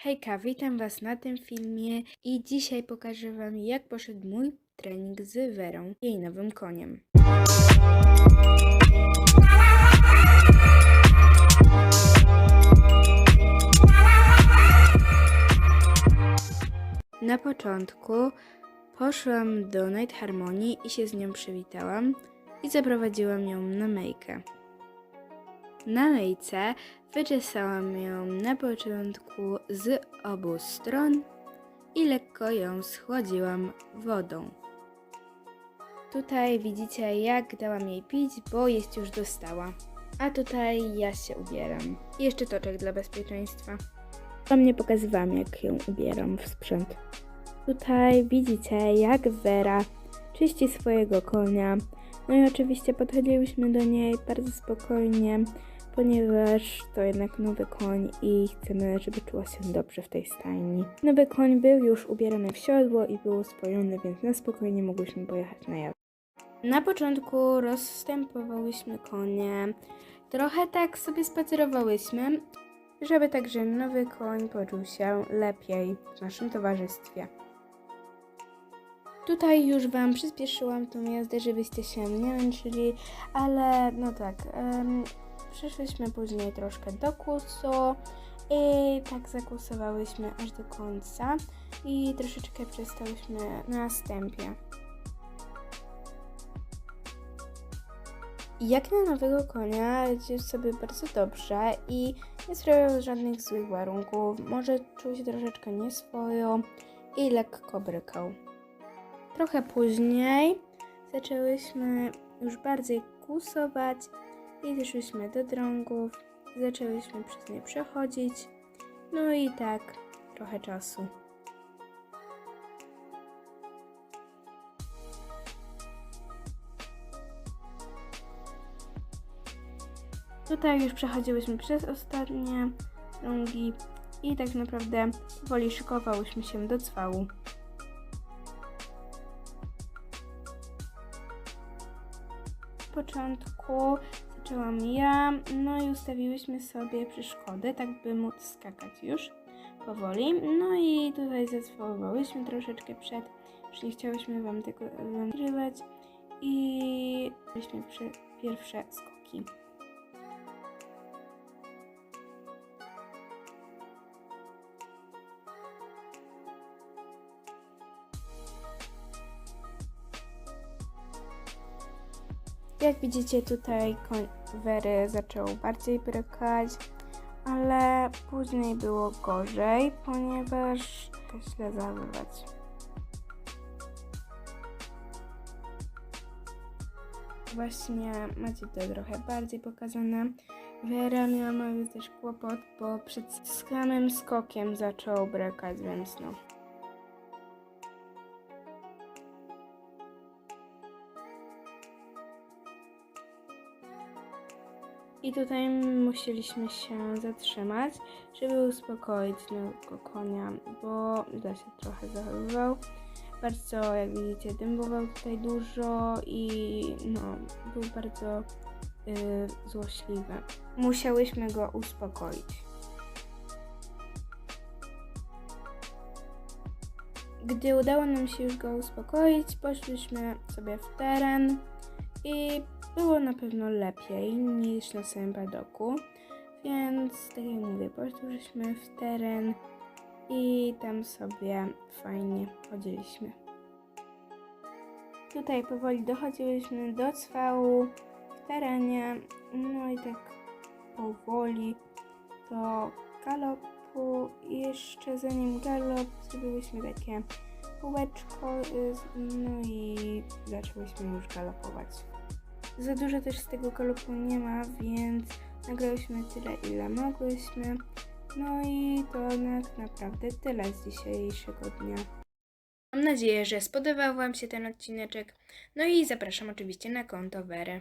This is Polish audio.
Hejka, witam Was na tym filmie i dzisiaj pokażę Wam jak poszedł mój trening z Werą, jej nowym koniem. Na początku poszłam do Night Harmony i się z nią przywitałam i zaprowadziłam ją na mejkę. Na mejce wyczesałam ją na początku z obu stron i lekko ją schłodziłam wodą. Tutaj widzicie jak dałam jej pić, bo jest już dostała. A tutaj ja się ubieram. Jeszcze toczek dla bezpieczeństwa. Wam nie pokazywałam jak ją ubieram w sprzęt. Tutaj widzicie jak Vera czyści swojego konia. No i oczywiście podchodziłyśmy do niej bardzo spokojnie, ponieważ to jednak nowy koń i chcemy, żeby czuła się dobrze w tej stajni. Nowy koń był już ubierany w siodło i był spojony, więc na spokojnie mogłyśmy pojechać na jazdę. Na początku rozstępowałyśmy konie, trochę tak sobie spacerowałyśmy, żeby także nowy koń poczuł się lepiej w naszym towarzystwie. Tutaj już Wam przyspieszyłam tą jazdę, żebyście się nie męczyli, ale no tak, przyszliśmy później troszkę do kursu i tak zakursowałyśmy aż do końca i troszeczkę przestałyśmy na stępie. Jak na nowego konia radził sobie bardzo dobrze i nie sprawiał żadnych złych warunków, może czuł się troszeczkę nieswojo i lekko brykał. Trochę później zaczęłyśmy już bardziej kusować i doszłyśmy do drągów, zaczęłyśmy przez nie przechodzić, no i tak trochę czasu. Tutaj już przechodziłyśmy przez ostatnie drągi i tak naprawdę powoli szykowałyśmy się do cwału. Początku zaczęłam ja, no i ustawiłyśmy sobie przeszkody, tak by móc skakać już powoli. No i tutaj zadzwoływałyśmy troszeczkę przed, już nie chciałyśmy Wam tego nagrywać i byliśmy pierwsze skoki. Jak widzicie tutaj koń Wery zaczął bardziej brykać, ale później było gorzej, ponieważ to źle. Właśnie macie to trochę bardziej pokazane. Miała mały też kłopot, bo przed samym skokiem zaczął brykać, więc no. I tutaj musieliśmy się zatrzymać, żeby uspokoić nowego konia, bo źle się trochę zachowywał. Bardzo, jak widzicie, dębował tutaj dużo i no, był bardzo y, złośliwy. Musiałyśmy go uspokoić. Gdy udało nam się już go uspokoić, poszliśmy sobie w teren i było na pewno lepiej niż na samym padoku, więc tak jak mówię, poszliśmy w teren i tam sobie fajnie chodziliśmy. Tutaj powoli dochodziłyśmy do cwału w terenie, no i tak powoli do galopu i jeszcze zanim galop zrobiłyśmy takie kółeczko, y, no i zaczęłyśmy już galopować. Za dużo też z tego galopu nie ma, więc nagrałyśmy tyle, ile mogłyśmy. No i to tak naprawdę tyle z dzisiejszego dnia. Mam nadzieję, że spodobał Wam się ten odcineczek. No i zapraszam oczywiście na konto Wery.